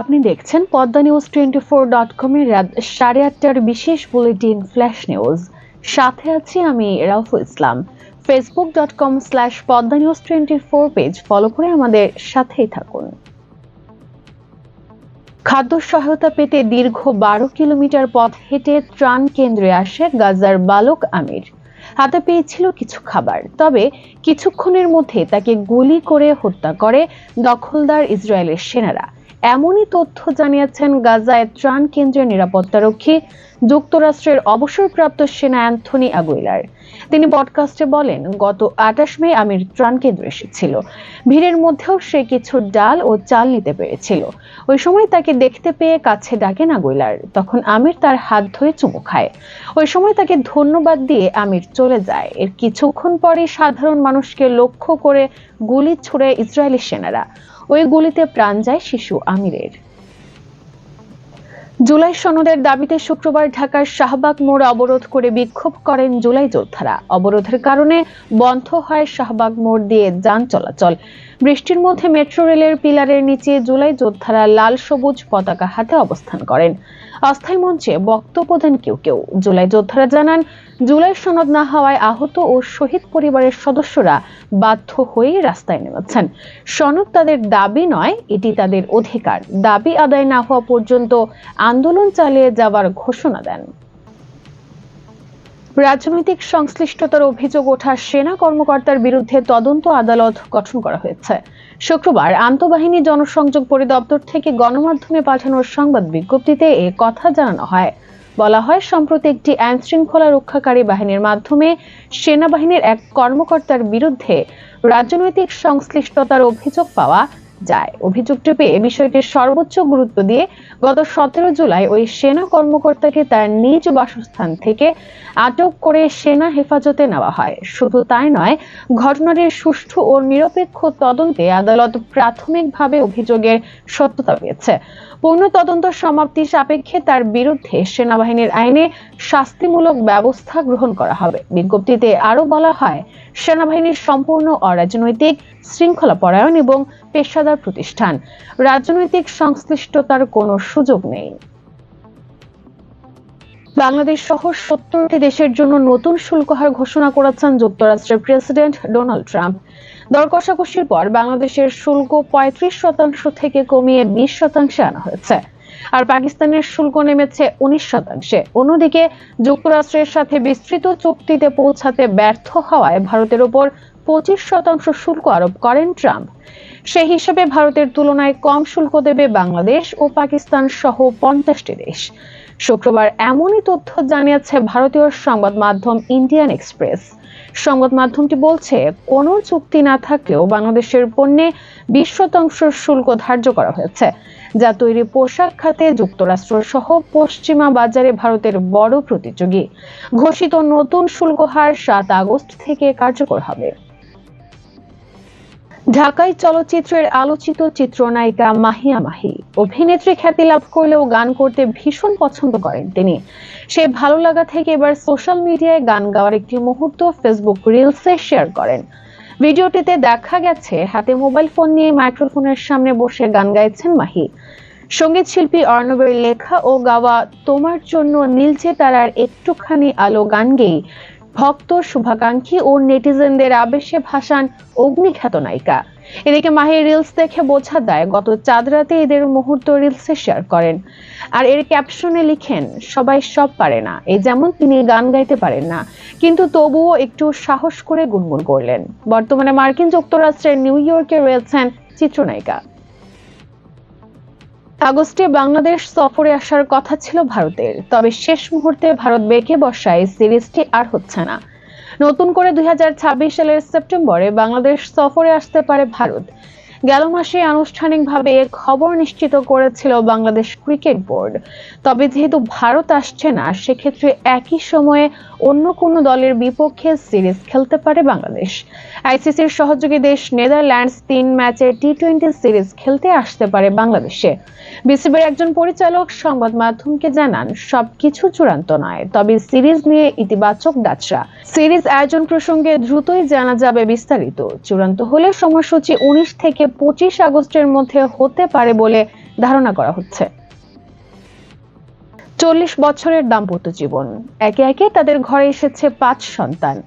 আপনি দেখছেন Padma news twenty four dot কমের রাত সাড়ে আটটার বিশেষ বুলেটিন ফ্ল্যাশ নিউজ। সাথে আছি আমি Rauful Islam. Facebook dot com slash Padma news twenty four page follow করে আমাদের সাথেই থাকুন। খাদ্য সহায়তা পেতে দীর্ঘ বারো কিলোমিটার পথ হেঁটে ত্রাণ কেন্দ্রে আসে গাজার বালক আমির। হাতে পেয়েছিল কিছু খাবার, তবে কিছুক্ষণের মধ্যে তাকে গুলি করে হত্যা করে দখলদার ইসরায়েলের সেনারা। এমনই তথ্য জানিয়েছেন গাজায় ত্রাণ কেন্দ্রের নিরাপত্তারক্ষী, যুক্তরাষ্ট্রের অবসরপ্রাপ্ত সেনা অ্যান্থনি আগুইলার। তিনি পডকাস্টে বলেন, গত আঠাশ মে আমির ত্রাণ কেন্দ্রে এসেছিল। ভিড়ের মধ্যেও সে কিছু ডাল ও চাল নিতে পেরেছিল। ওই সময় তাকে দেখতে পেয়ে কাছে ডাকেন আগুইলার। তখন আমির তার হাত ধরে চুমু খায়। ওই সময় তাকে ধন্যবাদ দিয়ে আমির চলে যায়। এর কিছুক্ষণ পরে সাধারণ মানুষকে লক্ষ্য করে গুলি ছুড়ে ইসরায়েলি সেনারা। ওই গুলিতে প্রাণ যায় শিশু আমিরের। জুলাই সনদের দাবিতে শুক্রবার ঢাকার শাহবাগ মোড় অবরোধ করে বিক্ষোভ করেন জুলাই যোদ্ধারা। অবরোধের কারণে বন্ধ হয় শাহবাগ মোড় দিয়ে যান চলাচল। বৃষ্টির মধ্যে মেট্রো রেলের পিলারের নিচে জুলাই যোদ্ধারা লাল সবুজ পতাকা হাতে অবস্থান করেন। অস্থায়ী মঞ্চে বক্তব্য দেন কেউ কেউ। জুলাই যোদ্ধারা জানান, জুলাই সনদ না হওয়ায় আহত ও শহীদ পরিবারের সদস্যরা বাধ্য হয়েই রাস্তায় নেমেছেন। সনদ তাদের দাবি নয়, এটি তাদের অধিকার। দাবি আদায় না হওয়া পর্যন্ত আন্দোলন চালিয়ে যাওয়ার ঘোষণা দেন। রাজনৈতিক সংশ্লিষ্টতার অভিযোগ ওঠা সেনা কর্মকর্তার বিরুদ্ধে তদন্ত আদালত গঠন করা হয়েছে। শুক্রবার আন্তঃবাহিনী জনসংযোগ পরিদপ্তর থেকে গণমাধ্যমে পাঠানো সংবাদ বিজ্ঞপ্তিতে এ কথা জানানো হয়। বলা হয়, সম্প্রতি একটি আইন শৃঙ্খলা রক্ষাকারী বাহিনীর মাধ্যমে সেনাবাহিনীর এক কর্মকর্তার বিরুদ্ধে রাজনৈতিক সংশ্লিষ্টতার অভিযোগ পাওয়া যায়। অভিযোগটি পেয়ে বিষয়টির সর্বোচ্চ গুরুত্ব দিয়ে গত সতেরো জুলাই ওই সেনা কর্মকর্তাকে তার নিজ বাসস্থান থেকে আটক করে সেনা হেফাজতে নেওয়া হয়। শুধু তাই নয়, ঘটনাটির সুষ্ঠু ও নিরপেক্ষ তদন্তে আদালত প্রাথমিকভাবে অভিযোগের সত্যতা পেয়েছে। পূর্ণ তদন্ত সমাপ্তি সাপেক্ষে তার বিরুদ্ধে সেনাবাহিনীর আইনে শাস্তিমূলক ব্যবস্থা গ্রহণ করা হবে। বিজ্ঞপ্তিতে আরও বলা হয়, সেনাবাহিনীর সম্পূর্ণ অরাজনৈতিক শৃঙ্খলা পরায়ণ এবং পেশাদার প্রতিষ্ঠান। রাজনৈতিক সংশ্লিষ্টতার কোনো সুযোগ নেই। বাংলাদেশ সহ সত্তরটি দেশের জন্য নতুন শুল্ক হার ঘোষণা করেছেন যুক্তরাষ্ট্রের প্রেসিডেন্ট ডোনাল্ড ট্রাম্প। দর কষাকষির পর বাংলাদেশের শুল্ক পঁয়ত্রিশ শতাংশ থেকে কমিয়ে বিশ শতাংশে আনা হয়েছে। আর পাকিস্তানের শুল্ক নেমেছে উনিশ শতাংশে। অন্যদিকে যুক্তরাষ্ট্রের সাথে বিস্তৃত চুক্তিতে পৌঁছাতে ব্যর্থ হওয়ায় ভারতের ওপর পঁচিশ শতাংশ শুল্ক আরোপ করেন ট্রাম্প। সেই হিসেবে ভারতের তুলনায় কম শুল্ক দেবে বাংলাদেশ ও পাকিস্তান সহ পঞ্চাশটি দেশ। শুক্রবার এমনই তথ্য জানিয়েছে ভারতীয় সংবাদ মাধ্যম ইন্ডিয়ান এক্সপ্রেস। সংবাদ মাধ্যমটি বলছে, কোনো চুক্তি না থাকলেও বাংলাদেশের পণ্যে বিশ শতাংশ শুল্ক ধার্য করা হয়েছে, যা তৈরি পোশাক খাতে যুক্তরাষ্ট্র সহ পশ্চিমা বাজারে ভারতের বড় প্রতিযোগী। ঘোষিত নতুন শুল্ক হার সাত আগস্ট থেকে কার্যকর হবে। ঢাকায় চলচ্চিত্রের আলোচিত চিত্রনায়িকা মাহিয়া মাহি। অভিনেত্রী খ্যাতি লাভ করলেও গান করতে ভীষণ পছন্দ করেন তিনি। সে ভালো লাগা থেকে এবার সোশ্যাল মিডিয়ায় গান গাওয়ার একটি মুহূর্ত ফেসবুক রিলসে শেয়ার করেন। ভিডিওটিতে দেখা গেছে, হাতে মোবাইল ফোন নিয়ে মাইক্রোফোনের সামনে বসে গান গাইছেন মাহি। সংগীত শিল্পী অর্ণবের লেখা ও গাওয়া তোমার জন্য নীলচে তারার একটুখানি আলো গান গেয়ে ভক্ত, শুভাকাঙ্ক্ষী ও নেটিজেনদের আবেশে ভাসান অগ্নিখ্যাত নায়িকা। এদিকে মাহির রিলস দেখে বোঝা দেয় গত চাঁদ রাতে এদের মুহূর্ত রিলসে শেয়ার করেন। আর এর ক্যাপশনে লিখেন, সবাই সব পারে না। এই যেমন তিনি গান গাইতে পারেন না, কিন্তু তবুও একটু সাহস করে গুনগুন করলেন। বর্তমানে মার্কিন যুক্তরাষ্ট্রের নিউ ইয়র্কে রয়েছেন চিত্রনায়িকা। আগস্টে বাংলাদেশ সফরে আসার কথা ছিল ভারতের। তবে শেষ মুহূর্তে ভারত বেঁকে বসায় সিরিজটি আর হচ্ছে না। নতুন করে দুই হাজার ছাব্বিশ সালের সেপ্টেম্বরে বাংলাদেশ সফরে আসতে পারে ভারত। গেল মাসে আনুষ্ঠানিকভাবে এর খবর নিশ্চিত করেছিল বাংলাদেশ ক্রিকেট বোর্ড। তবে যেহেতু ভারত আসছে না, সেক্ষেত্রে একই সময়ে অন্য কোনো দলের বিপক্ষে সিরিজ খেলতে পারে বাংলাদেশ। আইসিসির সহযোগী দেশ নেদারল্যান্ডস তিন ম্যাচে টি টোয়েন্টি সিরিজ খেলতে আসতে পারে বাংলাদেশে। বিসিবির একজন পরিচালক সংবাদ মাধ্যমকে জানান, সবকিছু চূড়ান্ত নয়, তবে সিরিজ নিয়ে ইতিবাচক ডাচরা সিরিজ আয়োজন প্রসঙ্গে দ্রুতই জানা যাবে বিস্তারিত। চূড়ান্ত হলে সময়সূচি উনিশ থেকে পঁচিশ আগস্টের মধ্যে হতে পারে বলে ধারণা করা হচ্ছে। চল্লিশ বছরের দাম্পত্য জীবন। একে একে তাদের ঘরে এসেছে পাঁচ সন্তান।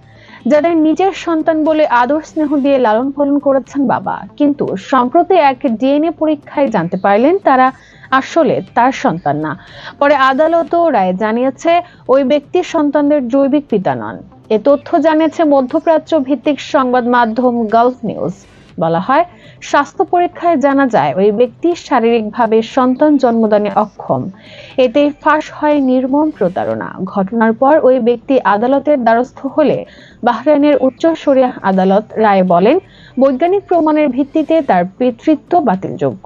যাদের নিজের সন্তান বলে আদর স্নেহ দিয়ে লালন পালন করেছেন বাবা। কিন্তু সম্প্রতি এক ডিএনএ পরীক্ষায় জানতে পারলেন তারা আসলে তার সন্তান না। পরে আদালতও রায় জানিয়েছে, ওই ব্যক্তি সন্তানদের জৈবিক পিতা নন। এ তথ্য জানিয়েছে মধ্যপ্রাচ্য ভিত্তিক সংবাদ মাধ্যম গালফ নিউজ। বলা হয়, স্বাস্থ্য পরীক্ষায় জানা যায়, ওই ব্যক্তি শারীরিকভাবে সন্তান জন্মদানে অক্ষম। এতে ফাঁস হয় নির্মম প্রতারণা। ঘটনার পর ওই ব্যক্তি আদালতের দ্বারস্থ হলে বাহরাইনের উচ্চ শরিয়াহ আদালত রায় বলেন, বৈজ্ঞানিক প্রমাণের ভিত্তিতে তার পিতৃত্ব বাতিলযোগ্য।